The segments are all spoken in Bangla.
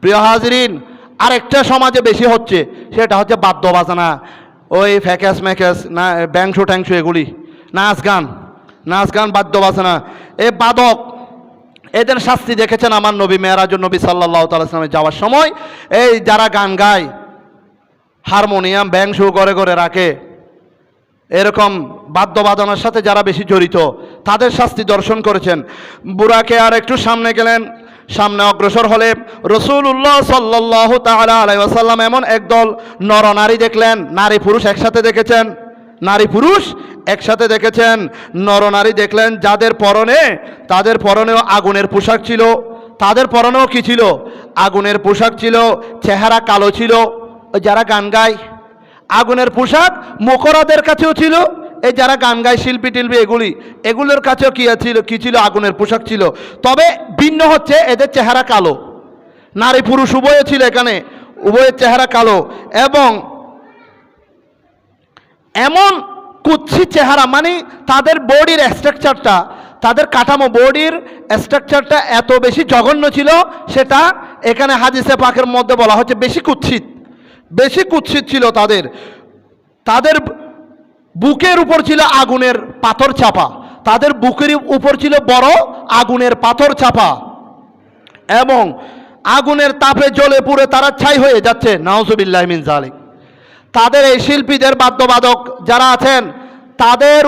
প্রিয় হাজরিন, আরেকটা সমাজে বেশি হচ্ছে, সেটা হচ্ছে বাদ্য বাজনা ওই ফ্যাকাস ম্যাকাস, না ব্যাংশ ট্যাংশ এগুলি। নাচ গান নাচ গান বাদ্য বাজনা এ বাদক, এদের শাস্তি দেখেছেন আমার নবী মেয়েরাজ নবী সাল্লাহ তালামে যাওয়ার সময়। এই যারা গান গায়, হারমোনিয়াম ব্যাং শো করে করে রাখে, এরকম বাদ্যবাদনের সাথে যারা বেশি জড়িত, তাদের শাস্তি দর্শন করেছেন। বুড়াকে আর একটু সামনে গেলেন সামনে অগ্রসর হলে রসুল্লাহ সাল্লাহ তালা আলাইসাল্লাম এমন একদল নরনারী দেখলেন, নারী পুরুষ একসাথে দেখেছেন, নারী পুরুষ একসাথে দেখেছেন, নরনারী দেখলেন যাদের পরনে, তাদের পরনেও আগুনের পোশাক ছিল, তাদের পরনেও কি ছিল? আগুনের পোশাক ছিল, চেহারা কালো ছিল যারা গান গায়, আগুনের পোশাক মকরাদের কাছেও ছিল এই যারা গান গায়, শিল্পী টিল্পী, এগুলি, এগুলোর কাছেও কি ছিল কি ছিল? আগুনের পোশাক ছিল। তবে ভিন্ন হচ্ছে, এদের চেহারা কালো। নারী পুরুষ উভয়ে ছিল এখানে, উভয়ের চেহারা কালো। এবং এমন কুৎসিত চেহারা মানে তাদের বডির স্ট্রাকচারটা, তাদের কাঠামো বডির স্ট্রাকচারটা এত বেশি জঘন্য ছিল, সেটা এখানে হাদিসে পাকের মধ্যে বলা হচ্ছে বেশি কুৎসিত। বেশি কুৎসিত ছিল তাদের। তাদের বুকের উপর ছিল আগুনের পাথর চাপা। তাদের বুকের উপর ছিল বড় আগুনের পাথর চাপা। এবং আগুনের তাপে জ্বলে পুড়ে তারা ছাই হয়ে যাচ্ছে। নাওজুবিল্লাহ মিন জালিক তাদের এই শিল্পীদের বাদ্যবাদক যারা আছেন, তাদের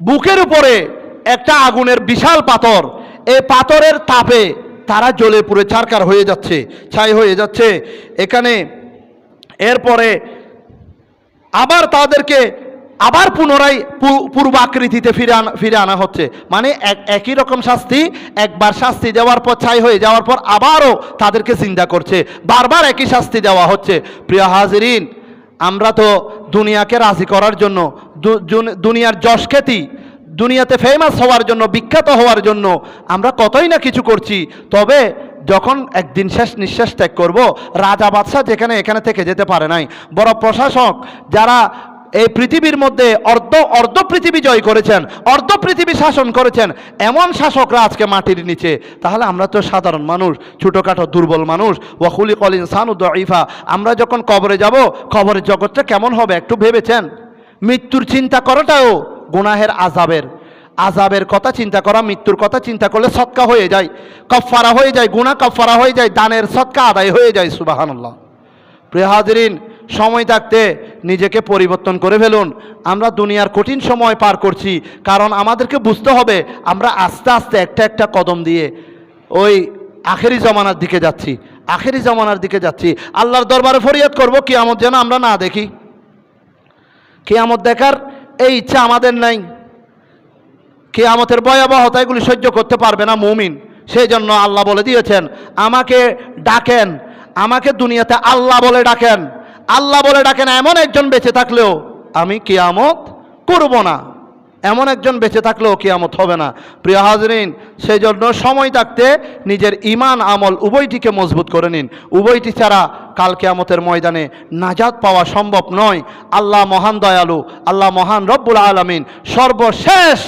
বুকের উপরে একটা আগুনের বিশাল পাথর। এই পাথরের তাপে তারা জ্বলে পুড়ে ছারকার হয়ে যাচ্ছে, ছাই হয়ে যাচ্ছে। এখানে এরপরে আবার তাদেরকে আবার পুনরায় পু- পূর্ব আকৃতিতে ফিরে আনা ফিরে আনা হচ্ছে। মানে এক, একই রকম শাস্তি, একবার শাস্তি দেওয়ার পর, ছাই হয়ে যাওয়ার পর আবারও তাদেরকে চিন্তা করছে। বারবার একই শাস্তি দেওয়া হচ্ছে। প্রিয় হাজরিন, আমরা তো দুনিয়াকে রাজি করার জন্য দুনিয়ার যশ খ্যাতি, দুনিয়াতে ফেমাস হওয়ার জন্য, বিখ্যাত হওয়ার জন্য আমরা কতই না কিছু করছি। তবে যখন একদিন শেষ নিঃশ্বাস ত্যাগ করব, রাজা বাদশাহ যেখানে এখানে থেকে যেতে পারে নাই। বড় প্রশাসক যারা এই পৃথিবীর মধ্যে অর্ধ অর্ধ পৃথিবী জয় করেছেন, অর্ধ পৃথিবী শাসন করেছেন, এমন শাসকরা আজকে মাটির নিচে। তাহলে আমরা তো সাধারণ মানুষ, ছোটোখাটো দুর্বল মানুষ। ওয়াকুলি কল ইনসান ইফা আমরা যখন কবরে যাব, কবরের জগৎটা কেমন হবে একটু ভেবেছেন? মৃত্যুর চিন্তা করাটাও গুনাহের আজাবের আজাবের কথা চিন্তা করা, মৃত্যুর কথা চিন্তা করলে সৎকা হয়ে যায়। কফারা হয়ে যায় গুণা কফারা হয়ে যায়, দানের সৎকা আদায় হয়ে যায় সুবাহান্লাহ প্রিয় হাজরিন সময় থাকতে নিজেকে পরিবর্তন করে ফেলুন। আমরা দুনিয়ার কঠিন সময় পার করছি, কারণ আমাদেরকে বুঝতে হবে আমরা আস্তে আস্তে একটা একটা কদম দিয়ে ওই আখেরি জমানার দিকে যাচ্ছি, আখেরি জমানার দিকে যাচ্ছি। আল্লাহর দরবারে ফরিয়াদ করব কি আমত যেন আমরা না দেখি। কেয়ামত দেখার এই ইচ্ছা আমাদের নাই। কেয়ামতের ভয়াবহতা এগুলি সহ্য করতে পারবে না মুমিন। সেই জন্য আল্লাহ বলে দিয়েছেন, আমাকে ডাকেন, আমাকে দুনিয়াতে আল্লাহ বলে ডাকেন। আল্লাহ বলে ডাকে না এমন একজন বেঁচে থাকলেও আমি কেয়ামত করব না। এমন একজন বেঁচে থাকলেও কেয়ামত হবে না। প্রিয় হাজরিন সেই জন্য সময় থাকতে নিজের ইমান আমল উভয়টিকে মজবুত করে নিন। উভয়টি ছাড়া কাল কেয়ামতের ময়দানে নাজাত পাওয়া সম্ভব নয়। আল্লাহ মহান দয়ালু, আল্লাহ মহান রব্বুল আলমিন সর্বশেষ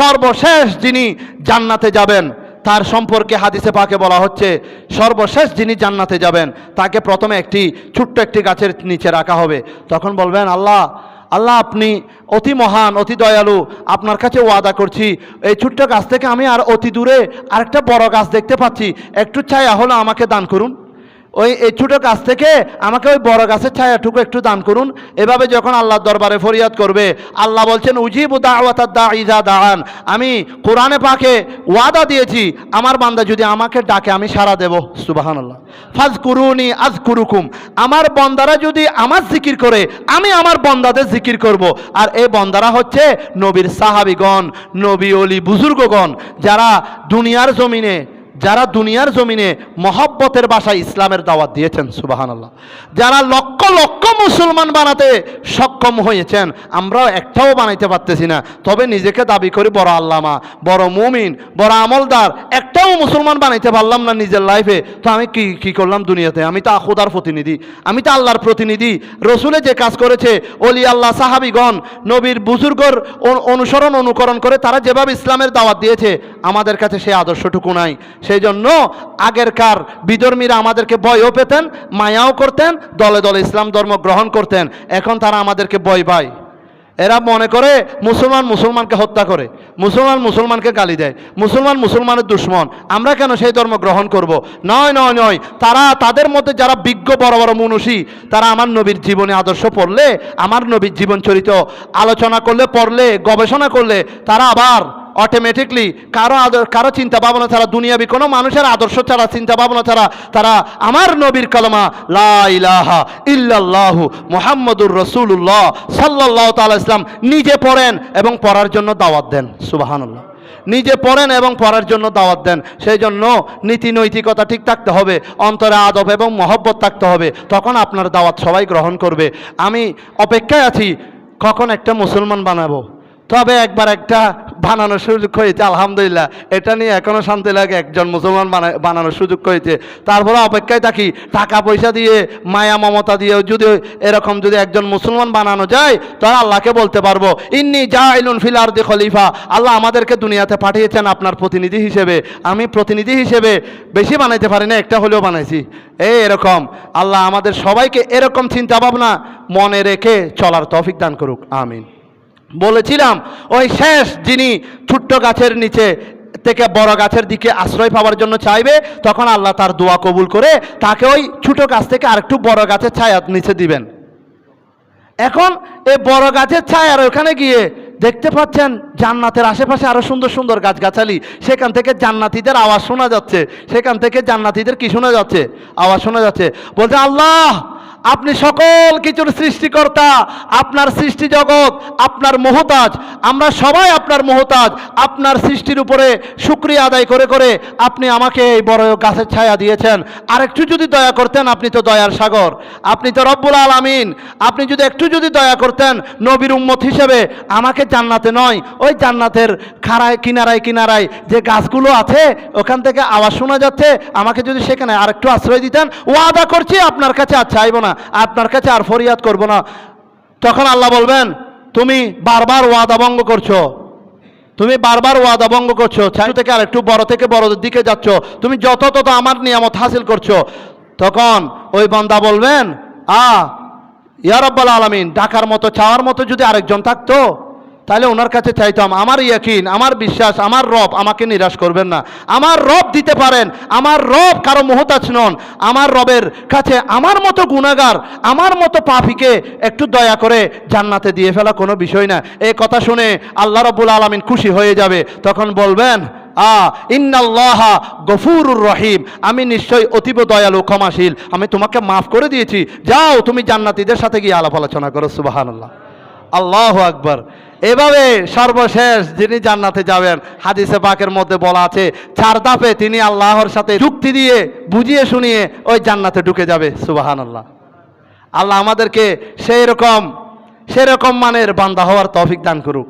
সর্বশেষ যিনি জান্নাতে যাবেন। তার সম্পর্কে হাদিসে পাকে বলা হচ্ছে, সর্বশেষ যিনি জান্নাতে যাবেন, তাকে প্রথমে একটি ছোট্ট একটি গাছের নিচে রাখা হবে। তখন বলবেন, আল্লাহ আল্লাহ আপনি অতি মহান, অতি দয়ালু, আপনার কাছে ওয়াদা করছি। এই ছোট্ট গাছ থেকে আমি আর অতি দূরে আরেকটা বড় গাছ দেখতে পাচ্ছি। একটু ছায়া হলো আমাকে দান করুন। ওই এই ছোটো গাছ থেকে আমাকে ওই বড় গাছের ছায়াটুকু একটু দান করুন। এভাবে যখন আল্লাহর দরবারে ফরিয়াদ করবে, আল্লাহ বলছেন, উজিবু দা ইজা আমি কোরআনে পাকে ওয়াদা দিয়েছি, আমার বান্দা যদি আমাকে ডাকে, আমি সারা দেব। সুবাহান আল্লাহ ফাজ কুরুনি আজ কুরুকুম আমার বন্দারা যদি আমার জিকির করে, আমি আমার বন্দাদের জিকির করব। আর এই বন্দারা হচ্ছে নবীর সাহাবিগণ, নবী অলি বুজুর্গগণ, যারা দুনিয়ার জমিনে যারা দুনিয়ার জমিনে মহব্বতের বাসায় ইসলামের দাওয়াত দিয়েছেন সুবাহান আল্লাহ যারা লক্ষ লক্ষ মুসলমান বানাতে সক্ষম হয়েছেন, আমরাও একটাও বানাইতে পারতেছি না। তবে নিজেকে দাবি করি, বড় আল্লামা, বড় মুমিন, বড় আমলদার, একটাও মুসলমান বানাইতে পারলাম না নিজের লাইফে তো আমি কি কি করলাম দুনিয়াতে? আমি তো আখুদার প্রতিনিধি, আমি তো আল্লাহর প্রতিনিধি। রসুলে যে কাজ করেছে, অলি আল্লাহ, সাহাবিগণ, নবীর বুজুর্গর অনুসরণ, অনুকরণ করে তারা যেভাবে ইসলামের দাওয়াত দিয়েছে আমাদের কাছে সেই আদর্শটুকু নাই। সেই জন্য আগেরকার বিধর্মীরা আমাদেরকে ভয়ও পেতেন, মায়াও করতেন, দলে দলে ইসলাম ধর্ম গ্রহণ করতেন। এখন তারা আমাদেরকে ভয় পায়। এরা মনে করে মুসলমান মুসলমানকে হত্যা করে, মুসলমান মুসলমানকে গালি দেয়, মুসলমান মুসলমানের দুশ্মন। আমরা কেন সেই ধর্ম গ্রহণ করব? নয় নয় নয়, তারা তাদের মধ্যে যারা বিজ্ঞ বড় বড় মনুষী, তারা আমার নবীর জীবনে আদর্শ পড়লে, আমার নবীর জীবন চরিত্র আলোচনা করলে, পড়লে, গবেষণা করলে, তারা আবার অটোমেটিকলি কারও আদর, কারও চিন্তা ভাবনা ছাড়া, দুনিয়াবি কোনো মানুষের আদর্শ ছাড়া চিন্তা ভাবনা ছাড়া, তারা আমার নবীর কলমা, লা ইলাহা ইল্লাল্লাহু মুহাম্মদুর রসুল্লাহ সাল্লাল্লাহু তাআলা ইসলাম নিজে পড়েন এবং পড়ার জন্য দাওয়াত দেন, সুবহানাল্লাহ। নিজে পড়েন এবং পড়ার জন্য দাওয়াত দেন সেই জন্য নীতি নৈতিকতা ঠিক থাকতে হবে, অন্তরে আদব এবং মহব্বত থাকতে হবে, তখন আপনার দাওয়াত সবাই গ্রহণ করবে। আমি অপেক্ষায় আছি, কখন একটা মুসলমান বানাবো? তবে একবার একটা বানানোর সুযোগ হয়েছে, আলহামদুলিল্লাহ। এটা নিয়ে এখনও শান্তি লাগে, একজন মুসলমান বানা- বানানোর সুযোগ হয়েছে। তারপরে অপেক্ষায় থাকি, টাকা পয়সা দিয়ে, মায়া, মমতা দিয়ে, যদি এরকম যদি একজন মুসলমান বানানো যায় তাহলে আল্লাহকে বলতে পারব, ইন্নি যা ইলুন ফিল আরদি খলিফা। আল্লাহ আমাদেরকে দুনিয়াতে পাঠিয়েছেন আপনার প্রতিনিধি হিসেবে। আমি প্রতিনিধি হিসেবে বেশি বানাইতে পারি না, একটা হলেও বানাইছি। এই এরকম। আল্লাহ আমাদের সবাইকে এরকম চিন্তা ভাবনা মনে রেখে চলার তৌফিক দান করুক। আমিন। বলেছিলাম, ওই শেষ যিনি ছোট্ট গাছের নিচে থেকে বড় গাছের দিকে আশ্রয় পাওয়ার জন্য চাইবে, তখন আল্লাহ তার দোয়া কবুল করে তাকে ওই ছোট গাছ থেকে আরেকটু বড় গাছের ছায়া নিচে দিবেন। এখন এই বড় গাছের ছায়ার ওখানে গিয়ে দেখতে পাচ্ছেন, জান্নাতের আশেপাশে আরও সুন্দর সুন্দর গাছগাছালি। সেখান থেকে জান্নাতীদের আওয়াজ শোনা যাচ্ছে। সেখান থেকে জান্নাতীদের কি শোনা যাচ্ছে? আওয়াজ শোনা যাচ্ছে। বলছে, আল্লাহ আপনি সকল কিছুর সৃষ্টিকর্তা, আপনার সৃষ্টি জগৎ, আপনার মহতাজ। আমরা সবাই আপনার মহতাজ, আপনার সৃষ্টির উপরে শুক্রিয়া আদায় করে করে আপনি আমাকে এই বড় গাছের ছায়া দিয়েছেন। আর একটু যদি দয়া করতেন, আপনি তো দয়ার সাগর। আপনি তো রব্বুল আলামিন। আপনি যদি একটু যদি দয়া করতেন, নবীর উম্মত হিসেবে আমাকে জান্নাতে নয়, ওই জান্নাতের খাড়ায়, কিনারায় কিনারায় যে গাছগুলো আছে, ওখান থেকে আওয়াজ শোনা যাচ্ছে। আমাকে যদি সেখানে আর একটু আশ্রয় দিতেন, ওয়াদা করছি আপনার কাছে আর চাইব না। আপনার কাছে আর ফরিয়াদ করব না। তখন আল্লাহ বলবেন, তুমি বারবার ওয়াদা ভঙ্গ করছ। তুমি বারবার ওয়াদা ভঙ্গ করছ। ছাই থেকে আর একটু বড় থেকে বড়দের দিকে যাচ্ছ। তুমি যত তত আমার নিয়ামত হাসিল করছ। তখন ওই বান্দা বলবেন আ ইয়ারব্বাল আলমিন ডাকার মতো, চাওয়ার মতো যদি আরেকজন থাকতো তাহলে ওনার কাছে চাইতাম, আমার ইয়াকিন, আমার বিশ্বাস, আমার রব আমাকে নিরাশ করবেন না। আমার রব দিতে পারেন, আমার রব কারও মোহতাজ নন। আমার রবের কাছে আমার মতো গুণাগার আমার মতো পাপিকে একটু দয়া করে জান্নাতে দিয়ে ফেলা কোনো বিষয় না। এই কথা শুনে আল্লাহ রব্বুল আলমিন খুশি হয়ে যাবে। তখন বলবেন, আ, ইন্নাল্লাহা গফুরুর রহিম। আমি নিশ্চয়ই অতীব দয়ালু, ক্ষমাশীল। আমি তোমাকে মাফ করে দিয়েছি। যাও, তুমি জান্নাতীদের সাথে গিয়ে আলাপ আলোচনা করো সুবাহান্লাহ আল্লাহ আকবার। এভাবে সর্বশেষ যিনি জান্নাতে যাবেন, হাদিসে পাকের মধ্যে বলা আছে, চার দাপে তিনি আল্লাহর সাথে যুক্তি দিয়ে, বুঝিয়ে শুনিয়ে ওই জান্নাতে ঢুকে যাবে। সুবাহান আল্লাহ আল্লাহ আমাদেরকে সেই রকম সেরকম মানের বান্দা হওয়ার তৌফিক দান করুক।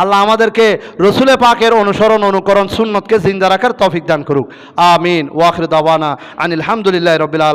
আল্লাহ আমাদেরকে রসুলে পাকের অনুসরণ, অনুকরণ, সুন্নতকে জিন্দা রাখার তৌফিক দান করুক। আমিন। ওয়াখির দাওয়ানা আনিল হামদুলিল্লাহ রবিল আলম